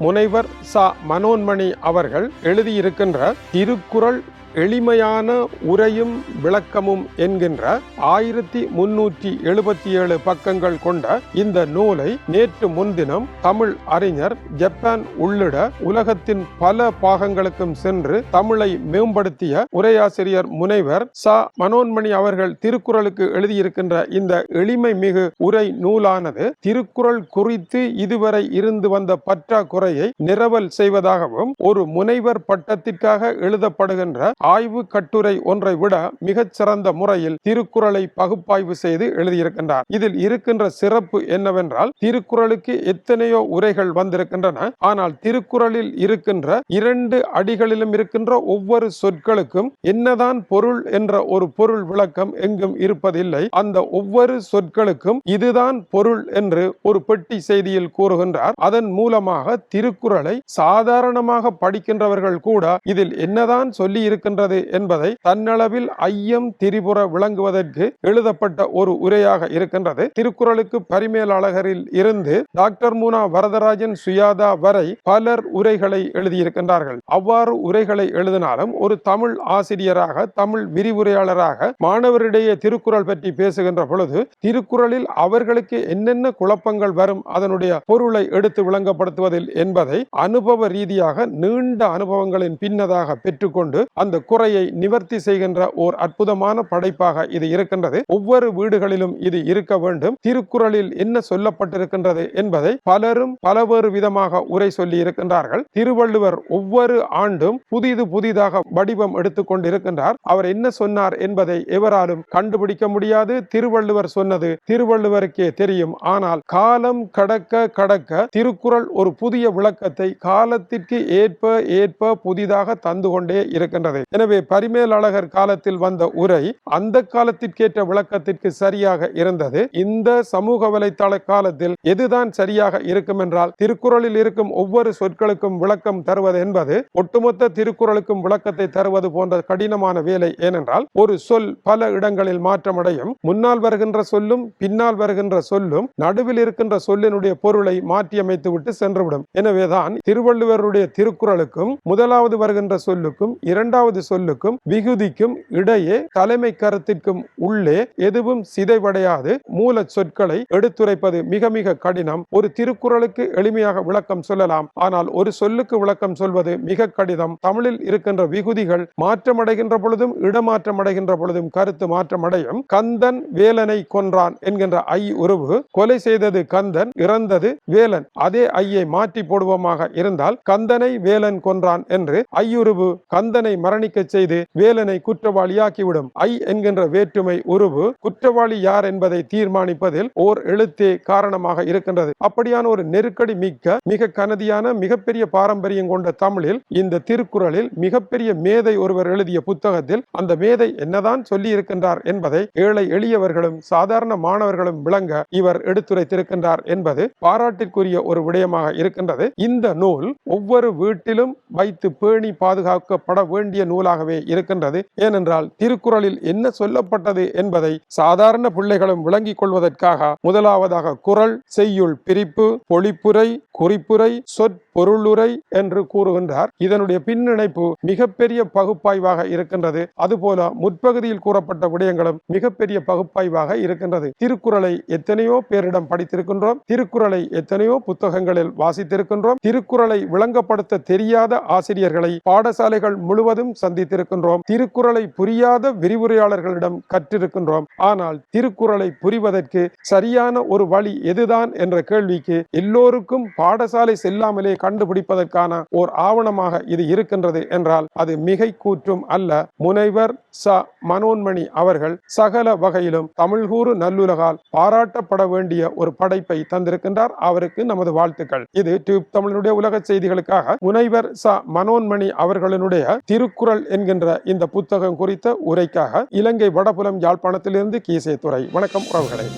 முனைவர் ச. மனோன்மணி அவர்கள் எழுதியிருக்கின்ற திருக்குறள் எளிமையான உரையும் விளக்கமும் என்கின்ற ஆயிரத்தி முன்னூற்றி எழுபத்தி ஏழு பக்கங்கள் கொண்ட இந்த நூலை நேற்று முன்தினம் தமிழ் அறிஞர் ஜப்பான் உள்ளிட உலகத்தின் பல பாகங்களுக்கும் சென்று தமிழை மேம்படுத்திய உரையாசிரியர் முனைவர் ச. மனோன்மணி அவர்கள் திருக்குறளுக்கு எழுதியிருக்கின்ற இந்த எளிமை மிகு உரை நூலானது திருக்குறள் குறித்து இதுவரை இருந்து வந்த பற்றாக்குறை முறையை நிரவல் செய்வதாகவும் ஒரு முனைவர் பட்டத்திற்காக எழுதப்படுகின்ற ஆய்வு கட்டுரை ஒன்றை விட மிகச் சிறந்த முறையில் திருக்குறளை பகுப்பாய்வு செய்து எழுதியிருக்கின்றார். இதில் இருக்கின்ற சிறப்பு என்னவென்றால் திருக்குறளுக்கு எத்தனையோ உரைகள் வந்திருக்கின்றன. ஆனால் திருக்குறளில் இருக்கின்ற இரண்டு அடிகளிலும் இருக்கின்ற ஒவ்வொரு சொற்களுக்கும் என்னதான் பொருள் என்ற ஒரு பொருள் விளக்கம் எங்கும் இருப்பதில்லை. அந்த ஒவ்வொரு சொற்களுக்கும் இதுதான் பொருள் என்று ஒரு பெட்டி செய்தியில் கூறுகின்றார். அதன் மூலமாக திருக்குறளை சாதாரணமாக படிக்கின்றவர்கள் கூட இதில் என்னதான் சொல்லி இருக்கின்றது என்பதை தன்னளவில் ஐயம் திரிபுற விளங்குவதற்கு எழுதப்பட்ட ஒரு உரையாக இருக்கின்றது. திருக்குறளுக்கு பரிமேலழகரில் இருந்து டாக்டர் மூனா வரதராஜன் சுயாதா வரை பலர் உரைகளை எழுதியிருக்கின்றார்கள். அவ்வாறு உரைகளை எழுதினாலும் ஒரு தமிழ் ஆசிரியராக தமிழ் விரிவுரையாளராக மாணவரிடையே திருக்குறள் பற்றி பேசுகின்ற பொழுது திருக்குறளில் அவர்களுக்கு என்னென்ன குழப்பங்கள் வரும் அதனுடைய பொருளை எடுத்து விளங்கப்படுத்துவதில் என்பதை அனுபவ ரீதியாக நீண்ட அனுபவங்களின் பின்னதாக பெற்றுக்கொண்டு அந்த குறையை நிவர்த்தி செய்கின்ற ஓர் அற்புதமான படைப்பாக இது இருக்கின்றது. ஒவ்வொரு வீடுகளிலும் இது இருக்க வேண்டும். திருக்குறளில் என்ன சொல்லப்பட்டிருக்கின்றது என்பதை பலரும் பலவேறு விதமாக உரை சொல்லி இருக்கின்றார்கள். திருவள்ளுவர் ஒவ்வொரு ஆண்டும் புதிது புதிதாக வடிவம் எடுத்துக்கொண்டிருக்கின்றார் அவர் என்ன சொன்னார் என்பதை எவராலும் கண்டுபிடிக்க முடியாது. திருவள்ளுவர் சொன்னது திருவள்ளுவருக்கே தெரியும். ஆனால் காலம் கடக்க கடக்க திருக்குறள் ஒரு புதிய விளக்கத்தை காலத்திற்கு ஏற்ப ஏற்ப புதிதாக தந்து கொண்டே இருக்கின்றது. எனவே பரிமேலழகர் காலத்தில் வந்த உரை அந்த காலத்திற்கேற்ற விளக்கத்திற்கு சரியாக இருந்தது. இந்த சமூக வலைத்தள காலத்தில் எதுதான் சரியாக இருக்கும் என்றால் திருக்குறளில் இருக்கும் ஒவ்வொரு சொற்களுக்கும் விளக்கம் தருவது என்பது ஒட்டுமொத்த திருக்குறளுக்கும் விளக்கத்தை தருவது போன்ற கடினமான வேலை ஏனென்றால் ஒரு சொல் பல இடங்களில் மாற்றமடையும். முன்னால் வருகின்ற சொல்லும் பின்னால் வருகின்ற சொல்லும் நடுவில் இருக்கின்ற சொல்லினுடைய பொருளை மாற்றியமைத்து விட்டு சென்றுவிடும். எனவேதான் திருவள்ளுவருடைய திருக்குறளுக்கும் முதலாவது வருகின்ற சொல்லுக்கும் இரண்டாவது சொல்லுக்கும் விகுதிக்கும் இடையே தலைமை கருத்திற்கும் உள்ளே எதுவும் சிதைவடையாது. மூல சொற்களை எடுத்துரைப்பது மிக மிக கடினம். ஒரு திருக்குறளுக்கு எளிமையாக விளக்கம் சொல்லலாம். ஆனால் ஒரு சொல்லுக்கு விளக்கம் சொல்வது மிக கடினம். தமிழில் இருக்கின்ற விகுதிகள் மாற்றமடைகின்ற பொழுதும் இடமாற்றம் அடைகின்ற பொழுதும் கருத்து மாற்றமடையும். கந்தன் வேலனை கொன்றான் என்கின்ற ஐ உருவு கொலை செய்தது கந்தன் இறந்தது வேலன். அதே ஐயை மாற்றி போடுவோமாக இருந்தால் கந்தனை வேலன் கொன்றான் என்று ஐயுருவு கந்தனை மரணிக்கச் செய்து வேலனை குற்றவாளியாக்கிவிடும். ஐ என்கின்ற வேற்றுமை உருவு குற்றவாளி யார் என்பதை தீர்மானிப்பதில் ஓர் எழுத்தே காரணமாக இருக்கின்றது. அப்படியான ஒரு நெருக்கடி மிக்க மிக கனதியான மிகப்பெரிய பாரம்பரியம் கொண்ட தமிழில் இந்த திருக்குறளில் மிகப்பெரிய மேதை ஒருவர் எழுதிய புத்தகத்தில் அந்த மேதை என்னதான் சொல்லி இருக்கின்றார் என்பதை ஏழை எளியவர்களும் சாதாரண மாணவர்களும் விளங்க இவர் எடுத்துரைத்திருக்கின்றார் என்பது பாராட்டிற்குரிய ஒரு விடயமாக இருக்கின்றது. இந்த நூல் ஒவ்வொரு வீட்டிலும் வைத்து பேணி பாதுகாக்கப்பட வேண்டிய நூலாகவே இருக்கின்றது. ஏனென்றால் திருக்குறளில் என்ன சொல்லப்பட்டது என்பதை சாதாரண பிள்ளைகளும் விளங்கிக் கொள்வதற்காக முதலாவதாக குறள் செய்யுள் பிரிப்பு பொழிப்புரை குறிப்புரை சொற் பொருளுரை என்று கூறுகின்றார். இதனுடைய பின்னிணைப்பு மிகப்பெரிய பகுப்பாய்வாக இருக்கின்றது. அதுபோல முற்பகுதியில் கூறப்பட்ட விடயங்களும் மிகப்பெரிய பகுப்பாய்வாக இருக்கின்றது. திருக்குறளை எத்தனையோ பேரிடம் படித்திருக்கின்றோம். திருக்குறளை எத்தனையோ புத்தகங்களில் வாசித்திருக்கின்றோம். திருக்குறளை விளங்கப்படுத்த தெரியாத ஆசிரியர்களை பாடசாலைகள் முழுவதும் சந்தித்திருக்கின்றோம். திருக்குறளை புரியாத விரிவுரையாளர்களிடம் கற்றிருக்கின்றோம். ஆனால் திருக்குறளை புரிவதற்கு சரியான ஒரு வழி எதுதான் என்ற கேள்விக்கு எல்லோருக்கும் பாடசாலை செல்லாமலே கண்டுபிடிப்பதற்கான ஓர் ஆவணமாக இது இருக்கின்றது என்றால் அது மிகை கூற்றும் அல்ல. முனைவர் ச. மனோன்மணி அவர்கள் சகல வகையிலும் தமிழ்கூறு நல்லுலகால் பாராட்டப்பட வேண்டிய ஒரு படைப்பை தந்திருக்கின்றார். அவருக்கு நமது வாழ்த்துக்கள். இது டியூப் தமிழனுடைய உலக செய்திகளுக்காக முனைவர் ச. மனோன்மணி அவர்களினுடைய திருக்குறள் என்கின்ற இந்த புத்தகம் குறித்த உரைக்காக இலங்கை வடபுலம் யாழ்ப்பாணத்திலிருந்து கீசே துறை வணக்கம் உறவுகளை.